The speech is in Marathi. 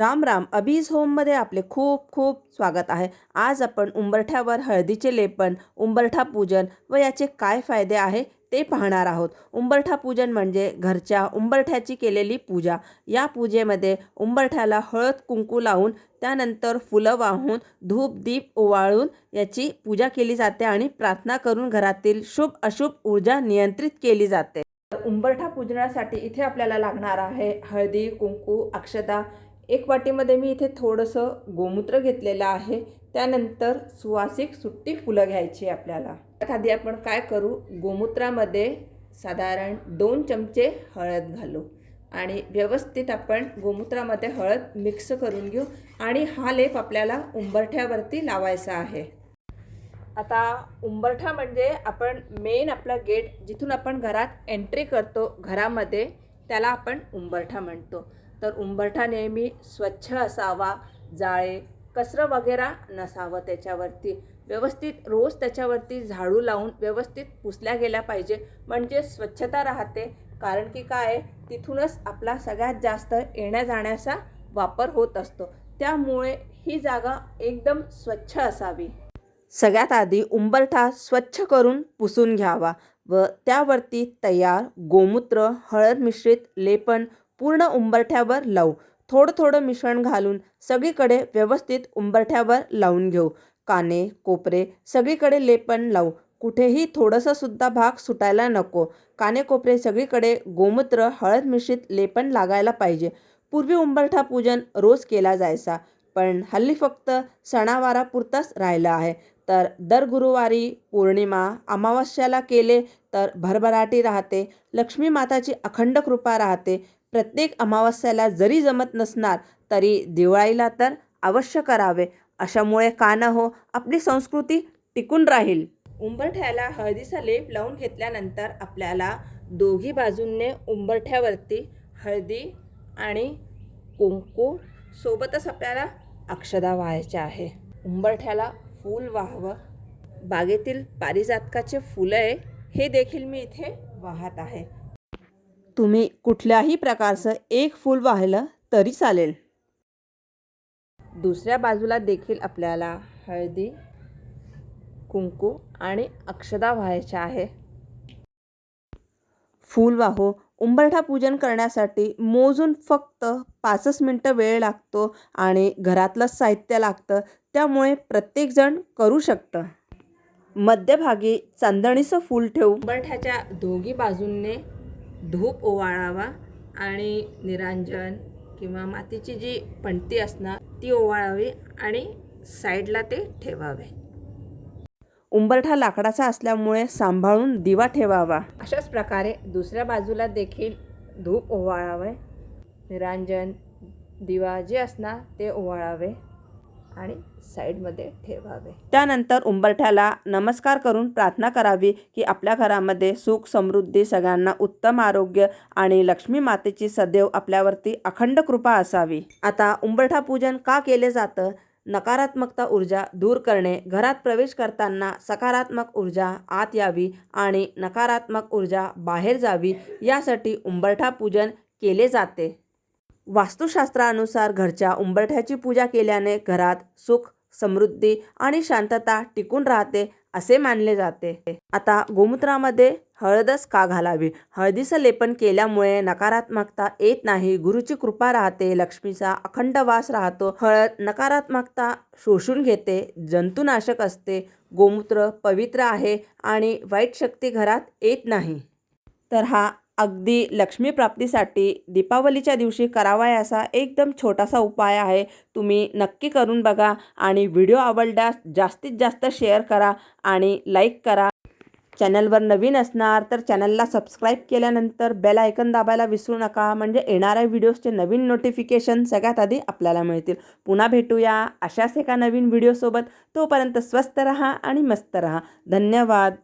राम राम अबीज होममध्ये आपले खूप खूप स्वागत आहे. आज आपण उंबरठ्यावर हळदीचे लेपन उंबरठा पूजन व याचे काय फायदे आहे ते पाहणार आहोत. उंबरठा पूजन म्हणजे घरच्या उंबरठ्याची केलेली पूजा. या पूजेमध्ये उंबरठ्याला हळद कुंकू लावून त्यानंतर फुलं वाहून धूप दीप ओवाळून याची पूजा केली जाते आणि प्रार्थना करून घरातील शुभ अशुभ ऊर्जा नियंत्रित केली जाते. उंबरठा पूजनासाठी इथे आपल्याला लागणार आहे हळदी कुंकू अक्षता एक वाटीमध्ये मी इथे थोडंसं गोमूत्र घेतलेलं आहे. त्यानंतर सुवासिक सुट्टी फुलं घ्यायची आपल्याला. एखादी आधी आपण काय करू? गोमूत्रामध्ये साधारण दोन चमचे हळद घालू. आणि व्यवस्थित आपण गोमूत्रामध्ये हळद मिक्स करून घेऊ. आणि हा लेप आपल्याला उंबरठ्यावरती लावायचा आहे. आता उंबरठा म्हणजे आपण मेन आपला गेट जिथून आपण घरात एंट्री करतो घरामध्ये त्याला आपण उंबरठा म्हणतो. तर उंबरठा नेहमी स्वच्छ असावा जाळे कचरं वगैरे नसावं त्याच्यावरती. व्यवस्थित रोज त्याच्यावरती झाडू लावून व्यवस्थित पुसल्या गेल्या पाहिजे. म्हणजे स्वच्छता राहते. कारण की काय? तिथूनच आपला सगळ्यात जास्त येण्या जाण्याचा वापर होत असतो. त्यामुळे ही जागा एकदम स्वच्छ असावी. सगळ्यात आधी उंबरठा स्वच्छ करून पुसून घ्यावा व त्यावरती तयार गोमूत्र हळद मिश्रित लेपन पूर्ण उंबरठ्यावर लावू. थोडं थोडं मिश्रण घालून सगळीकडे व्यवस्थित उंबरठ्यावर लावून घेऊ. काने कोपरे सगळीकडे लेपन लावू. कुठेही थोडंसंसुद्धा भाग सुटायला नको. कानेकोपरे सगळीकडे गोमूत्र हळद मिश्रित लेपन लागायला पाहिजे. पूर्वी उंबरठा पूजन रोज केला जायचा पण हल्ली फक्त सणावारापुरताच राहिलं आहे. तर दर गुरुवारी पौर्णिमा अमावस्याला केले तर भरभराटी राहते लक्ष्मी माताची अखंड कृपा राहते प्रत्येक अमावस्याला जरी जमत नसणार तरी दिवाळीला तर अवश्य करावे. अशामुळे का न हो आपली संस्कृती टिकून राहील. उंबरठ्याला हळदीचा लेप लावून घेतल्यानंतर आपल्याला दोघी बाजूंनी उंबरठ्यावरती हळदी आणि कुंकू सोबतच आपल्याला अक्षदा व्हायच्या आहे. उंबरठ्याला फूल वाहावं. बागेतील पारिजातकाचे फुलं आहे हे देखील मी इथे वाहत आहे. तुम्ही कुठल्याही प्रकारचं एक फूल वाहिलं तरी चालेल. दुसऱ्या बाजूला देखील आपल्याला हळदी कुंकू आणि अक्षदा व्हायच्या आहे. फूल वाहो उंबरठा पूजन करण्यासाठी मोजून फक्त पाचच मिनटं वेळ लागतो आणि घरातलं साहित्य लागतं त्यामुळे प्रत्येकजण करू शकतं. मध्यभागी चांदणीचं फूल ठेवून उंबरठ्याच्या दोघी बाजूंनी धूप ओवाळावा आणि निरांजन किंवा मातीची जी पणती असणार ती ओवाळावी आणि साईडला ते ठेवावे. उंबरठा लाकडाचा असल्यामुळे सांभाळून दिवा ठेवावा. अशाच प्रकारे दुसऱ्या बाजूला देखील धूप ओवाळावे निरांजन दिवा जे असणार ते ओवाळावे. आणि साईडमध्ये ठेवावे. त्यानंतर उंबरठ्याला नमस्कार करून प्रार्थना करावी की आपल्या घरामध्ये सुख समृद्धी सगळ्यांना उत्तम आरोग्य आणि लक्ष्मी मातेची सदैव आपल्यावरती अखंड कृपा असावी. आता उंबरठा पूजन का केले जातं? नकारात्मकता ऊर्जा दूर करणे घरात प्रवेश करताना सकारात्मक ऊर्जा आत यावी आणि नकारात्मक ऊर्जा बाहेर जावी यासाठी उंबरठा पूजन केले जाते. वास्तुशास्त्रानुसार घरच्या उंबरठ्याची पूजा केल्याने घरात सुख समृद्धी आणि शांतता टिकून राहते असे मानले जाते. आता गोमूत्रामध्ये हळदच का घालावी? हळदीचं लेपन केल्यामुळे नकारात्मकता येत नाही गुरुची कृपा राहते लक्ष्मीचा अखंड वास राहतो. हळद नकारात्मकता शोषून घेते जंतुनाशक असते गोमूत्र पवित्र आहे आणि वाईट शक्ती घरात येत नाही. तर हा अगदी लक्ष्मी प्राप्तीसाठी दीपावलीच्या दिवशी करावयाचा एकदम छोटासा उपाय आहे. तुम्ही नक्की करून बघा आणि व्हिडिओ आवडल्यास जास्तीत जास्त शेअर करा आणि लाईक करा. चॅनलवर नवीन असणार तर चॅनलला सबस्क्राईब केल्यानंतर बेल आयकन दाबायला विसरू नका. म्हणजे येणाऱ्या व्हिडिओजचे नवीन नोटिफिकेशन सगळ्यात आधी आपल्याला मिळतील. पुन्हा भेटूया अशाच एका नवीन व्हिडिओसोबत. तोपर्यंत स्वस्त रहा आणि मस्त रहा. धन्यवाद.